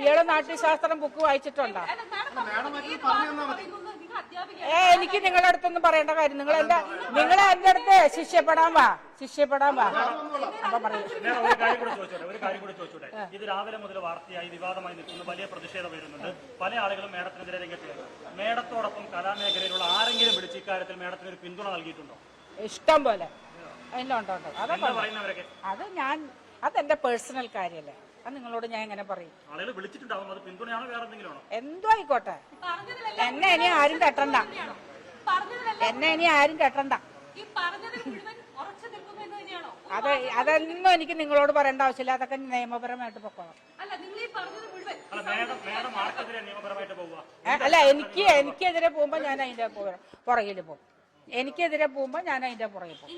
ഇയാൾ നാട്യശാസ്ത്രം ബുക്ക് വായിച്ചിട്ടുണ്ടോ. ഏ എനിക്ക് നിങ്ങളുടെ അടുത്തൊന്നും പറയേണ്ട കാര്യം. നിങ്ങൾ എന്റെ നിങ്ങൾ എന്റെ അടുത്ത് ശിഷ്യപ്പെടാൻ വാ. ശിഷ്യപ്പെടാൻ വാ. അപ്പൊ പറയൂ ഒരു കാര്യം കൂടെ ചോദിച്ചോട്ടെ? ഒരു കാര്യം കൂടെ ചോദിച്ചോട്ടെ? ഇത് രാവിലെ മുതൽ വാർത്തയായി വിവാദമായി നിൽക്കുന്നു. വലിയ പ്രതിഷേധം വരുന്നുണ്ട് പല ആളുകളും മേഡത്തിനെതിരെ രംഗത്ത് മേഡത്തോടൊപ്പം കലാമേഖലയിലുള്ള ആരെങ്കിലും വിളിച്ച് ഇക്കാര്യത്തിൽ മേഡത്തിന് ഒരു പിന്തുണ നൽകിയിട്ടുണ്ടോ? ഇഷ്ടം പോലെ. ഉണ്ട് അതൊക്കെ പറയുന്നവരൊക്കെ? അത് ഞാൻ അതെന്റെ പേഴ്സണൽ കാര്യല്ലേ അത് നിങ്ങളോട് ഞാൻ എങ്ങനെ പറയും. ആളുകൾ വിളിച്ചിട്ടുണ്ടാവും. അത് പിന്തുണയാണോ വേറെ എന്തെങ്കിലും ആണോ? എന്തോ ആയിക്കോട്ടെ. എന്നെ ഇനി ആരും കെട്ടണ്ട എന്നെ ഇനി ആരും കെട്ടണ്ട അത് അതൊന്നും എനിക്ക് നിങ്ങളോട് പറയേണ്ട ആവശ്യമില്ല. അതൊക്കെ നിയമപരമായിട്ട് പൊക്കോളാം. അല്ല നിങ്ങൾ ഈ പറഞ്ഞത് മുഴുവൻ അല്ല മേഡം മേഡം ആർക്കെതിരെ നിയമപരമായിട്ട് പോവുക. അല്ല എനിക്ക് എനിക്കെതിരെ പോകുമ്പോ ഞാൻ അതിന്റെ പുറകിൽ പോകും. എനിക്കെതിരെ പോകുമ്പോ ഞാൻ അതിന്റെ പുറകിൽ പോകും.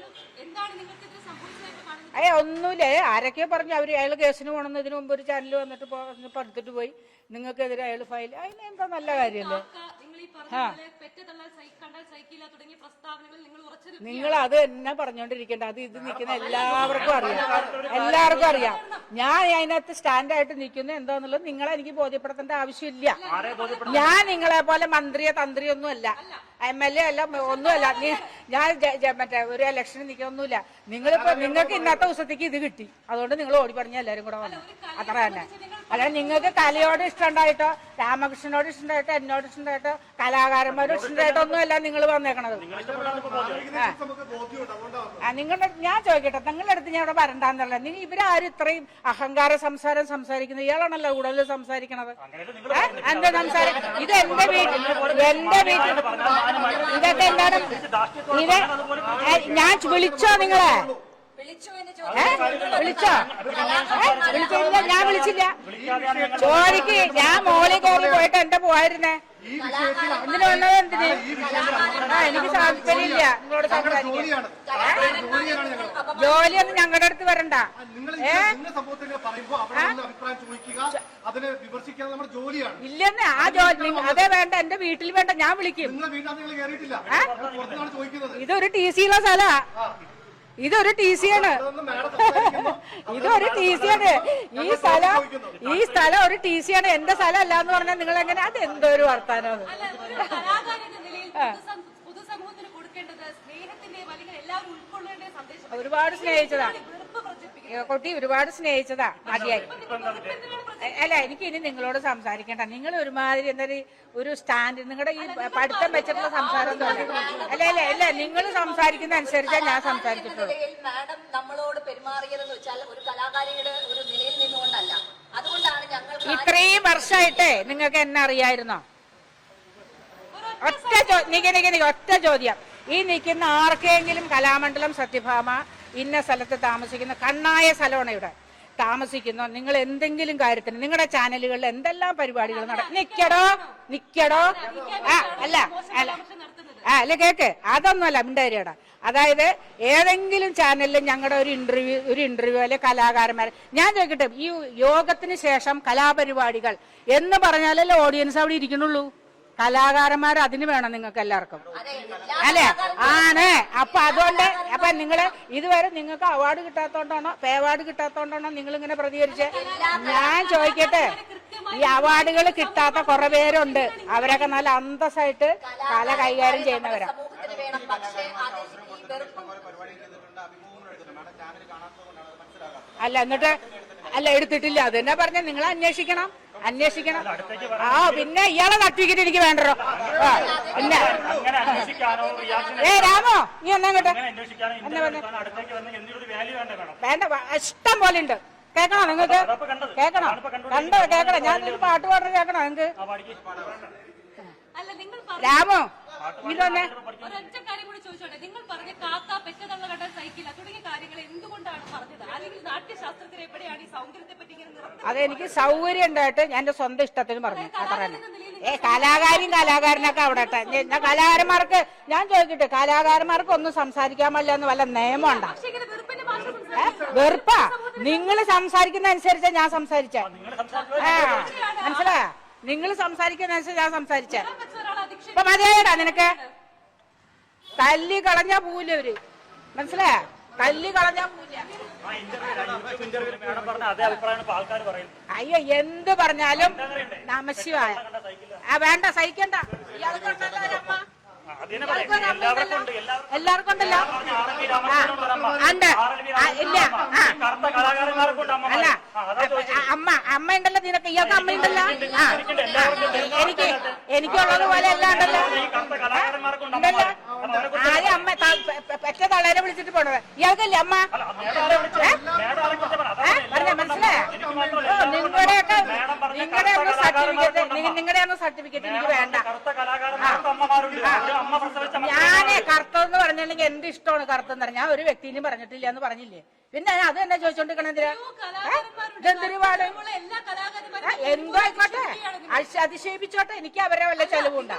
ഒന്നുമില്ല. ആരൊക്കെ പറഞ്ഞു അവർ അയാൾ കേസിന് പോകണമെന്ന് ഇതിനു മുമ്പ് ഒരു ചാനൽ വന്നിട്ട് പറഞ്ഞ് പഠിത്തിട്ട് പോയി. നിങ്ങൾക്കെതിരെ അയാൾ ഫയൽ അതിന് എന്താ നല്ല കാര്യമല്ലേ? നിങ്ങൾ അത് തന്നെ പറഞ്ഞോണ്ടിരിക്കണ്ട? അത് ഇത് നിൽക്കുന്ന എല്ലാവർക്കും അറിയാം. എല്ലാവർക്കും അറിയാം. ഞാൻ അതിനകത്ത് സ്റ്റാൻഡായിട്ട് നിൽക്കുന്നത് എന്താന്നുള്ളത് നിങ്ങളെ എനിക്ക് ബോധ്യപ്പെടുത്തേണ്ട ആവശ്യമില്ല. ഞാൻ നിങ്ങളെ പോലെ മന്ത്രിയോ തന്ത്രിയോ ഒന്നുമല്ല. എം എൽ എ അല്ല ഒന്നുമല്ല. ഞാൻ മറ്റേ ഒരു ഇലക്ഷന് നിൽക്കൊന്നുമില്ല നിങ്ങളിപ്പോ നിങ്ങൾക്ക് ഇന്നത്തെ ദിവസത്തേക്ക് ഇത് കിട്ടി. അതുകൊണ്ട് നിങ്ങൾ ഓടി പറഞ്ഞ എല്ലാരും കൂടെ വന്നു. അത്ര തന്നെ അല്ല നിങ്ങൾക്ക് കലയോട് ഇഷ്ടമുണ്ടായിട്ടോ? രാമകൃഷ്ണനോട് ഇഷ്ടമുണ്ടായിട്ടോ? എന്നോട് ഇഷ്ടമുണ്ടായിട്ടോ? കലാകാരന്മാരോട് ഇഷ്ടമുണ്ടായിട്ടോ? ഒന്നുമല്ല നിങ്ങൾ വന്നേക്കണത്. ആ. നിങ്ങളുടെ ഞാൻ ചോദിക്കട്ടെ നിങ്ങളുടെ അടുത്ത് ഞാൻ ഇവിടെ വരണ്ടെന്നല്ല. നിങ്ങൾ ഇവരാരും ഇത്രയും അഹങ്കാര സംസാരം സംസാരിക്കുന്നത് ഇയാളാണല്ലോ കൂടുതൽ സംസാരിക്കണത്? എന്താ സംസാരം? ഇത് എന്റെ വീട്ടിൽ എന്റെ വീട്ടിൽ. ഇതൊക്കെ എന്താണ്? ഇത് ഞാൻ വിളിച്ചോ നിങ്ങളെ? വിളിച്ചോ? വിളിച്ചില്ല ഞാൻ വിളിച്ചില്ല. ചോദിക്ക് ഞാൻ മോളി കയറി പോയിട്ട് എന്താ ഈ വിഷയത്തിൽ എന്തിനു വന്നത് എന്തിന്? ആ എനിക്ക് താല്പര്യമില്ല. നിങ്ങളോട് സംസാരിക്കാൻ. ജോലിയൊന്നും ഞങ്ങളുടെ അടുത്ത് വരണ്ട. ഏ? ഇല്ലെന്ന്. ആ ജോലി അതെ വേണ്ട. എന്റെ വീട്ടിൽ വേണ്ട. ഞാൻ വിളിക്കും. ഇതൊരു ടി സി ഉള്ള സ്ഥലാ. ഇതൊരു ടി സി ആണ് ഇതൊരു ടി സി ആണ് ഈ സ്ഥലം ഈ സ്ഥലം ഒരു ടി സി ആണ് എന്റെ സ്ഥലം അല്ല എന്ന് പറഞ്ഞാൽ നിങ്ങൾ എങ്ങനെ അത് എന്തോ ഒരു വർത്താനം അല്ല ഒരു കലാകാരൻ നിലയിൽ പൊതുസം- കൊടുക്കേണ്ടത് സ്നേഹത്തിന്റെയും അല്ലെങ്കിൽ എല്ലാവരും ഉൾക്കൊള്ളേണ്ട സന്ദേശം ഒരുപാട് സ്നേഹിച്ചതാ കൊട്ടി കുട്ടി ഒരുപാട് സ്നേഹിച്ചതാ മതിയായി അല്ല എനിക്ക് ഇനി നിങ്ങളോട് സംസാരിക്കണ്ട. നിങ്ങൾ ഒരുമാതിരി എന്താ ഒരു സ്റ്റാൻഡ് നിങ്ങളുടെ ഈ പഠിത്തം വെച്ചിട്ടുള്ള സംസാരം അല്ല അല്ല അല്ല നിങ്ങൾ സംസാരിക്കുന്ന അനുസരിച്ചാ ഞാൻ സംസാരിച്ചിട്ടുള്ളൂ മാഡം നമ്മളോട് പെരുമാറിയതെന്ന് വെച്ചാൽ ഒരു കലാകാരിയുടെ ഒരു നിലയിൽ നിന്നുകൊണ്ടല്ല. അതുകൊണ്ടാണ് ഞങ്ങൾ ഇത്രയും വർഷമായിട്ടേ നിങ്ങൾക്ക് എന്നെ അറിയായിരുന്നോ? ഒറ്റ നിക്ക് നിക്ക് നിക്ക് ഒറ്റ ചോദ്യം. ഈ നിൽക്കുന്ന ആർക്കെങ്കിലും കലാമണ്ഡലം സത്യഭാമ ഇന്ന സ്ഥലത്ത് താമസിക്കുന്ന കണ്ണായ സ്ഥലമാണ് ഇവിടെ? താമസിക്കുന്നു. നിങ്ങൾ എന്തെങ്കിലും കാര്യത്തിന് നിങ്ങളുടെ ചാനലുകളിൽ എന്തെല്ലാം പരിപാടികൾ നടക്കും നിക്കടോ? നിക്കടോ? ആ അല്ല അല്ല. ആ അല്ല കേക്ക്. അതൊന്നുമല്ല മിണ്ടാരിയടാ. അതായത് ഏതെങ്കിലും ചാനലിൽ ഞങ്ങളുടെ ഒരു ഇന്റർവ്യൂ ഒരു ഇന്റർവ്യൂ അല്ലെ കലാകാരന്മാർ ഞാൻ ചോദിക്കട്ടെ ഈ യോഗത്തിന് ശേഷം കലാപരിപാടികൾ എന്ന് പറഞ്ഞാലല്ലേ ഓഡിയൻസ് അവിടെ ഇരിക്കണുള്ളൂ കലാകാരന്മാർ അതിന് വേണം നിങ്ങൾക്ക് എല്ലാവർക്കും. അല്ലേ? ആണ്. അപ്പൊ അതുകൊണ്ട് അപ്പൊ നിങ്ങൾ ഇതുവരെ നിങ്ങൾക്ക് അവാർഡ് കിട്ടാത്തോണ്ടാണോ പേ അവാർഡ് കിട്ടാത്തോണ്ടാണോ നിങ്ങൾ ഇങ്ങനെ പ്രതികരിച്ച്? ഞാൻ ചോദിക്കട്ടെ. ഈ അവാർഡുകൾ കിട്ടാത്ത കുറെ പേരുണ്ട്. അവരൊക്കെ നല്ല അന്തസ്സായിട്ട് കല കൈകാര്യം ചെയ്യുന്നവരാ. അല്ല എന്നിട്ട് അല്ല എടുത്തിട്ടില്ല. അത് തന്നെ പറഞ്ഞ നിങ്ങൾ അന്വേഷിക്കണം. അന്വേഷിക്കണം. ആ പിന്നെ ഇയാളെ സർട്ടിഫിക്കറ്റ് എനിക്ക് വേണ്ടോ ആ പിന്നെ. അങ്ങനെ അന്വേഷിക്കാനോ റിയാക്ഷൻ ഏ രാമോ നീ എന്നാ കേട്ടോ വേണ്ട ഇഷ്ടം പോലെ ഉണ്ട്. കേക്കണോ നിങ്ങക്ക് കേക്കണോ ഞാനിപ്പോ കണ്ടോ കേക്കണോ ഞാൻ പാട്ട് പാടുന്നത് കേക്കണോ നിങ്ങക്ക് ആ പാടിക്ക്. അല്ല നിങ്ങൾ രാമോ ഇതൊന്നെ ഒരൊറ്റ കാര്യം കൂടി ചോദിച്ചോട്ടെ? നിങ്ങൾ പറഞ്ഞ കാക്ക പെറ്റതള്ള കണ്ടാൽ സഹിക്കില്ല. തുടങ്ങിയ കാര്യങ്ങൾ എന്തുകൊണ്ടാണ് പറഞ്ഞത്? അല്ലെങ്കിൽ നാട്യശാസ്ത്രത്തിൽ എവിടെയാണ് ഈ സൗന്ദര്യത്തെ പറ്റി ഇങ്ങനെ അതെനിക്ക് സൗകര്യം ഉണ്ടായിട്ട് ഞാൻ എന്റെ സ്വന്തം ഇഷ്ടത്തിന് പറഞ്ഞു. അത്ര തന്നെ ഏ കലാകാരിയും കലാകാരനൊക്കെ അവിടെ ഞാൻ കലാകാരന്മാർക്ക് ഞാൻ ചോദിക്കട്ടെ കലാകാരന്മാർക്ക് ഒന്നും സംസാരിക്കാൻ പാടില്ല എന്ന് വല്ല നിയമം ഉണ്ടോ? വെറുപ്പാ? നിങ്ങൾ സംസാരിക്കുന്ന അനുസരിച്ചാ ഞാൻ സംസാരിച്ച. മനസ്സിലായ? നിങ്ങൾ സംസാരിക്കുന്ന അനുസരിച്ച് ഞാൻ സംസാരിച്ചേ. ഇപ്പൊ മതിയായടാ നിനക്ക്? തല്ലി കളഞ്ഞാ പോവില്ല അവർ മനസ്സിലായ? തല്ലി കളഞ്ഞാ പോവില്ല ആ ഇന്റർവ്യൂ യൂട്യൂബ് ഇന്റർവ്യൂവിൽ പറഞ്ഞ അതേ അഭിപ്രായമാണ് ഇപ്പൊ പറയുന്നത്. അയ്യോ എന്ത് പറഞ്ഞാലും നമശിവായ. ആ വേണ്ട സഹിക്കണ്ട. ആ, ഇയാൾക്കും എല്ലാവർക്കും ഇല്ല ഉണ്ടല്ലോ. ഉണ്ട്. ഇല്ല. ഉണ്ടല്ലോ ഇയാൾക്ക് അമ്മ ഉണ്ടല്ലോ? ആ. എനിക്ക് എനിക്കുള്ളത് പോലെ അല്ലാണ്ടല്ലോ ഉണ്ടല്ലോ. അമ്മ പെറ്റ തളരെ വിളിച്ചിട്ട് പോണത്. ഇയാൾക്കല്ലേ അമ്മ. പറഞ്ഞ മനസ്സിലായോ? നിങ്ങളുടെയൊക്കെ നിങ്ങളുടെ സർട്ടിഫിക്കറ്റ്. നിങ്ങളുടെ ഒന്ന് സർട്ടിഫിക്കറ്റ് എനിക്ക് വേണ്ട. കറുത്ത കലാകാരന്മാർക്ക് എന്റെ ഇഷ്ടമാണ് കറുത്തെന്ന് പറഞ്ഞാൽ ഞാൻ ഒരു വ്യക്തിനും പറഞ്ഞിട്ടില്ല എന്ന് പറഞ്ഞില്ലേ? പിന്നെ അത് തന്നെ ചോദിച്ചോണ്ടിരിക്കണ എന്തിനാ? കലാകാരന്മാരുണ്ട്. ഇതെന്തൊരുപാട്? എല്ലാ കലാകാരന്മാരും ആ, എന്തോ ആയിക്കോട്ടെ. അതി- അതിശയിപ്പിച്ചോട്ടെ. എനിക്ക് അവരെ വല്ല ചെലവുണ്ടാ?